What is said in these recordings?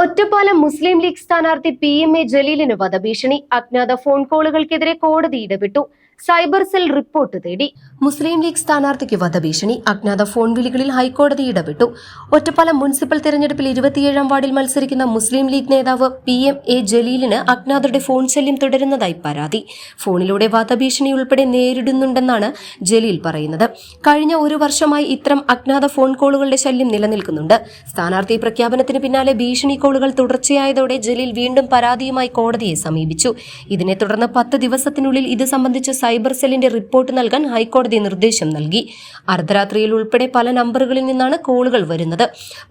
ഒറ്റപ്പാലം മുസ്ലിം league സ്ഥാനാർത്ഥി P M A ജലീലിന് വധഭീഷണി. അജ്ഞാത ഫോൺ കോളുകൾക്കെതിരെ കോടതി ഇടപെട്ടു. സൈബർ സെൽ റിപ്പോർട്ട് തേടി. മുസ്ലിം ലീഗ് സ്ഥാനാർത്ഥിക്ക് വധഭീഷണി. അജ്ഞാത ഫോൺ വിളികളിൽ ഹൈക്കോടതി ഇടപെട്ടു. ഒറ്റപ്പാലം മുനിസിപ്പൽ തെരഞ്ഞെടുപ്പിൽ ഇരുപത്തിയേഴാം വാർഡിൽ മത്സരിക്കുന്ന മുസ്ലിം ലീഗ് നേതാവ് പി എം എ ജലീലിന് അജ്ഞാതരുടെ ഫോൺ ശല്യം തുടരുന്നതായി പരാതി. ഫോണിലൂടെ വധഭീഷണി ഉൾപ്പെടെ നേരിടുന്നുണ്ടെന്നാണ് ജലീൽ പറയുന്നത്. കഴിഞ്ഞ ഒരു വർഷമായി ഇത്തരം അജ്ഞാത ഫോൺ കോളുകളുടെ ശല്യം നിലനിൽക്കുന്നുണ്ട്. സ്ഥാനാർത്ഥി പ്രഖ്യാപനത്തിന് പിന്നാലെ ഭീഷണി കോളുകൾ തുടർച്ചയായതോടെ ജലീൽ വീണ്ടും പരാതിയുമായി കോടതിയെ സമീപിച്ചു. ഇതിനെ തുടർന്ന് പത്ത് ദിവസത്തിനുള്ളിൽ ഇത് സംബന്ധിച്ച് സൈബർ സെല്ലിന്റെ റിപ്പോർട്ട് നൽകാൻ ഹൈക്കോടതി നിർദ്ദേശം നൽകി. അർദ്ധരാത്രിയിൽ ഉൾപ്പെടെ പല നമ്പറുകളിൽ നിന്നാണ് കോളുകൾ വരുന്നത്.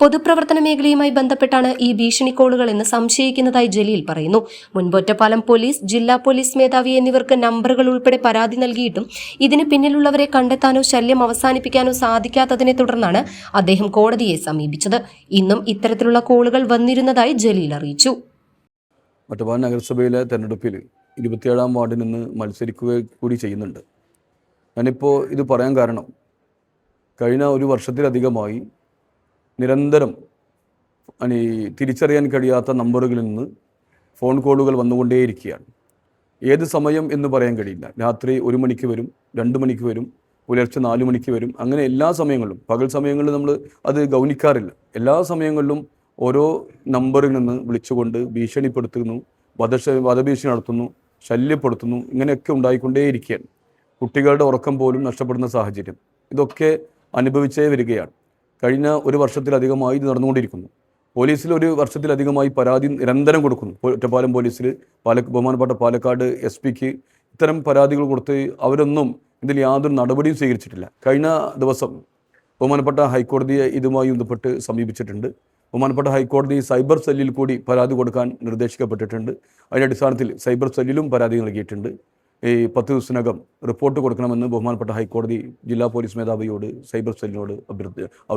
പൊതുപ്രവർത്തന മേഖലയുമായി ബന്ധപ്പെട്ടാണ് ഈ ഭീഷണി കോളുകൾ എന്ന് സംശയിക്കുന്നതായി ജലീൽ പറയുന്നു. മുൻപൊറ്റപ്പാലം പോലീസ് ജില്ലാ പോലീസ് മേധാവി എന്നിവർക്ക് നമ്പറുകൾ ഉൾപ്പെടെ പരാതി നൽകിയിട്ടും ഇതിന് പിന്നിലുള്ളവരെ കണ്ടെത്താനോ ശല്യം അവസാനിപ്പിക്കാനോ സാധിക്കാത്തതിനെ തുടർന്നാണ് അദ്ദേഹം കോടതിയെ സമീപിച്ചത്. ഇന്നും ഇത്തരത്തിലുള്ള കോളുകൾ വന്നിരുന്നതായി ജലീൽ അറിയിച്ചു. ഒറ്റപ്പാലം നഗരസഭയിലെ തെരഞ്ഞെടുപ്പിൽ ഇരുപത്തിയേഴാം വാർഡിൽ നിന്ന് മത്സരിക്കുക കൂടി ചെയ്യുന്നുണ്ട്. ഞാനിപ്പോൾ ഇത് പറയാൻ കാരണം കഴിഞ്ഞ ഒരു വർഷത്തിലധികമായി നിരന്തരം അനി തിരിച്ചറിയാൻ കഴിയാത്ത നമ്പറുകളിൽ നിന്ന് ഫോൺ കോളുകൾ വന്നുകൊണ്ടേയിരിക്കുകയാണ്. ഏത് സമയം എന്ന് പറയാൻ കഴിയില്ല. രാത്രി ഒരു മണിക്ക് വരും രണ്ട് മണിക്ക് വരും പുലർച്ചെ നാല് മണിക്ക് വരും അങ്ങനെ എല്ലാ സമയങ്ങളിലും. പകൽ സമയങ്ങളിൽ നമ്മൾ അത് ഗൗനിക്കാറില്ല. എല്ലാ സമയങ്ങളിലും ഓരോ നമ്പറിൽ നിന്ന് വിളിച്ചുകൊണ്ട് ഭീഷണിപ്പെടുത്തുന്നു വധശ വധഭീഷണി നടത്തുന്നു ശല്യപ്പെടുത്തുന്നു ഇങ്ങനെയൊക്കെ ഉണ്ടായിക്കൊണ്ടേയിരിക്കുകയാണ്. കുട്ടികളുടെ ഉറക്കം പോലും നഷ്ടപ്പെടുന്ന സാഹചര്യം. ഇതൊക്കെ അനുഭവിച്ചേ വരികയാണ്. കഴിഞ്ഞ ഒരു വർഷത്തിലധികമായി ഇത് നടന്നുകൊണ്ടിരിക്കുന്നു. പോലീസിൽ ഒരു വർഷത്തിലധികമായി പരാതി നിരന്തരം കൊടുക്കുന്നു. ഒറ്റപ്പാലം പോലീസിൽ പാല ബഹുമാനപ്പെട്ട പാലക്കാട് എസ് പിക്ക് ഇത്തരം പരാതികൾ കൊടുത്ത് അവരൊന്നും ഇതിൽ യാതൊരു നടപടിയും സ്വീകരിച്ചിട്ടില്ല. കഴിഞ്ഞ ദിവസം ബഹുമാനപ്പെട്ട ഹൈക്കോടതിയെ ഇതുമായി ബന്ധപ്പെട്ട് സമീപിച്ചിട്ടുണ്ട്. ബഹുമാനപ്പെട്ട ഹൈക്കോടതി സൈബർ സെല്ലിൽ കൂടി പരാതി കൊടുക്കാൻ നിർദ്ദേശിക്കപ്പെട്ടിട്ടുണ്ട്. അതിന്റെ അടിസ്ഥാനത്തിൽ സൈബർ സെല്ലിലും പരാതി നൽകിയിട്ടുണ്ട്. ഈ പത്ത് ദിവസത്തിനകം റിപ്പോർട്ട് കൊടുക്കണമെന്ന് ബഹുമാനപ്പെട്ട ഹൈക്കോടതി ജില്ലാ പോലീസ് മേധാവിയോട് സൈബർ സെല്ലിനോട് അഭ്യർത്ഥി